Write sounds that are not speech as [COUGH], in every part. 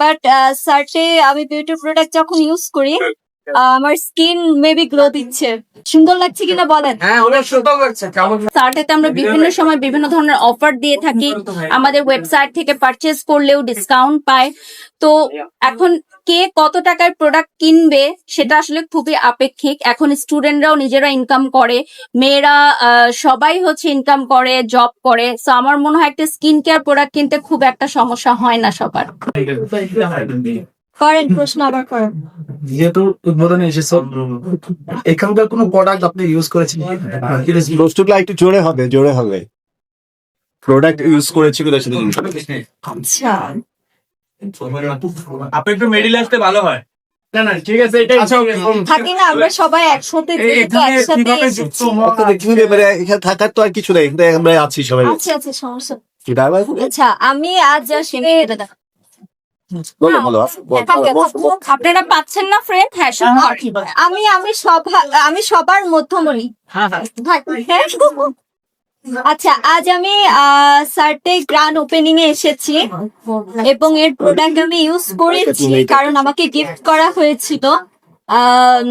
But সার্চে আমি beauty product যখন ইউজ করি আমার স্কিন মেবি গ্লো দিচ্ছে। সুন্দর লাগছে কিনা বলেন? হ্যাঁ অনেক সুন্দর লাগছে। সার্টেতে আমরা বিভিন্ন সময় বিভিন্ন ধরনের অফার দিয়ে থাকি। আমাদের ওয়েবসাইট থেকে পারচেজ করলেও ডিসকাউন্ট পায়। তো এখন কে কত টাকার প্রোডাক্ট কিনবে সেটা আসলে খুবই আপেক্ষিক। এখন স্টুডেন্টরাও নিজেরা ইনকাম করে। মেয়েরা আহ, সবাই হচ্ছে ইনকাম করে জব করে। তো আমার মনে হয় একটা স্কিন কেয়ার প্রোডাক্ট কিনতে খুব একটা সমস্যা হয় না সবার। করেন প্রশ্ন আবার করেন। যেহেতু উদ্বোধনে এসেছ এখানকার কোনো প্রোডাক্ট আপনি ইউজ করেছেন? প্রশ্নগুলো একটু জোরে হবে জোরে হবে। প্রোডাক্ট ইউজ করেছি কিনা সেটা আচ্ছা। আপনি একটু মিডিল আসতে ভালো হয়। না না ঠিক আছে এটা আচ্ছা। থাকি না আমরা সবাই একসাথে একসাথে এখানে থাকার তো আর কিছু নেই আমরা আছি সবাই। আচ্ছা আচ্ছা সমস্যা। আচ্ছা আমি আজ বলো বলো। আপনারা পাচ্ছেন না ফ্রেন্ড হ্যাঁ আমি আমি সব আমি সবার মধ্যমণি। হ্যাঁ হ্যাঁ। আচ্ছা আজ আমি সার্টে গ্রান্ড ওপেনিং এ এসেছি এবং এর প্রোডাক্ট আমি ইউজ করেছি কারণ আমাকে গিফট করা হয়েছিল।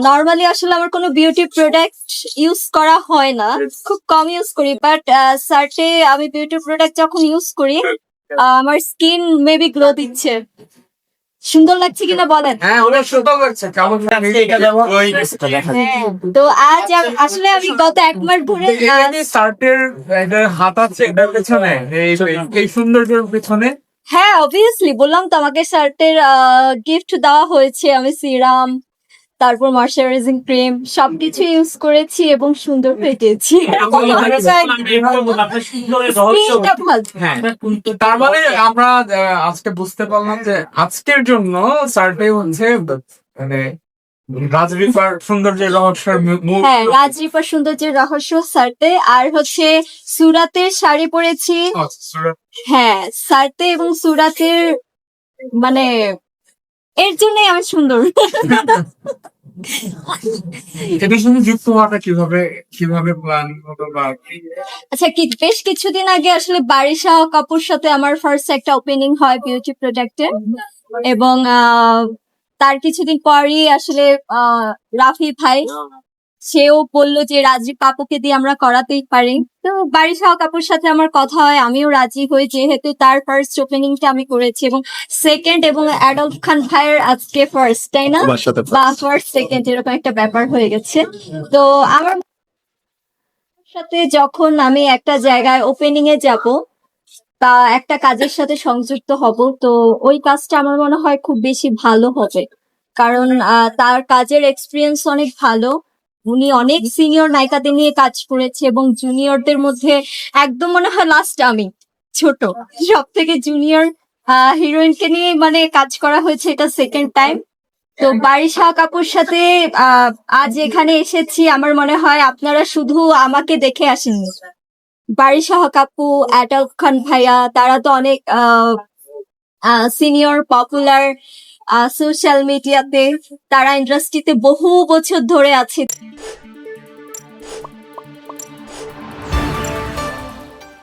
নর্মালি আসলে আমার কোনো বিউটি প্রোডাক্ট ইউজ করা হয় না। খুব কম ইউজ করি বাট সার্টে আমি বিউটি প্রোডাক্ট যখন ইউজ করি আহ, আমার স্কিন মেবি গ্লো দিচ্ছে। সুন্দর লাগছে কিনা বলেন? হ্যাঁ অনেক সুন্দর লাগছে। কেমন ওই হ্যাঁ, তো আজ আসলে আমি গত এক মাস ধরে শার্টের এটা হাত আছে এটার পেছনে। এই এই সৌন্দর্যের পেছনে। হ্যাঁ অবভিয়াসলি বললাম তো আমাকে শার্টের গিফট দেওয়া হয়েছে। আমি সিরাম তারপর ময়শ্চারাইজিং ক্রিম সবকিছু ইউজ করেছি এবং সুন্দর হয়ে ভালো। হ্যাঁ। তার মানে আমরা আজকে বুঝতে পারলাম যে আজকের জন্য সার্টে হচ্ছে মানে সৌন্দর্যের হ্যাঁ সৌন্দর্যের রহস্য সার্টে আর হচ্ছে সুরাতের শাড়ি পরেছি। হ্যাঁ সার্টে এবং সুরাতের মানে এর জন্যই আমি সুন্দর। [LAUGHS] এটার সঙ্গে যুক্ত হওয়াটা কীভাবে কীভাবে প্ল্যান হতো বা আচ্ছা কি বেশ কিছুদিন আগে আসলে বারিশা কাপুর সাথে আমার ফার্স্ট একটা ওপেনিং হয় বিউটি প্রোডাক্টের এবং তার কিছুদিন পরই আসলে রাফি ভাই সেও বলল যে রাজি কাপুকে দিয়ে আমরা করাতেই পারি। তো বারিশা কাপুর সাথে আমার কথা হয় আমিও রাজি হই। যেহেতু তার ফার্স্ট ওপেনিংটা আমি করেছি এবং সেকেন্ড এবং অ্যাডল্ট খান ভাইয়ের আজকে ফার্স্ট তাই না? বা ফার্স্ট সেকেন্ড এরকম একটা ব্যাপার হয়ে গেছে। তো আমার সাথে যখন আমি একটা জায়গায় ওপেনিং এ যাব বা একটা কাজের সাথে সংযুক্ত হব তো ওই কাজটা আমার মনে হয় খুব বেশি ভালো হবে। কারণ তার কাজের এক্সপিরিয়েন্স অনেক ভালো। উনি অনেক সিনিয়র নায়িকাদের নিয়ে কাজ করেছে এবং জুনিয়রদের মধ্যে একদম মনে হয় লাস্ট আমি, ছোট। সব থেকে জুনিয়র হিরোইনকে নিয়ে মানে কাজ করা হয়েছে এটা সেকেন্ড টাইম তো বারিশা কাপুর সাথে আজ এখানে এসেছি। আমার মনে হয় আপনারা শুধু আমাকে দেখে আসেননি। বারিশা কাপু অ্যাটাল খান ভাইয়া, তারা তো অনেক সিনিয়র পপুলার সোশ্যাল মিডিয়াতে তারা ইন্ডাস্ট্রিতে বহু বছর ধরে আছে।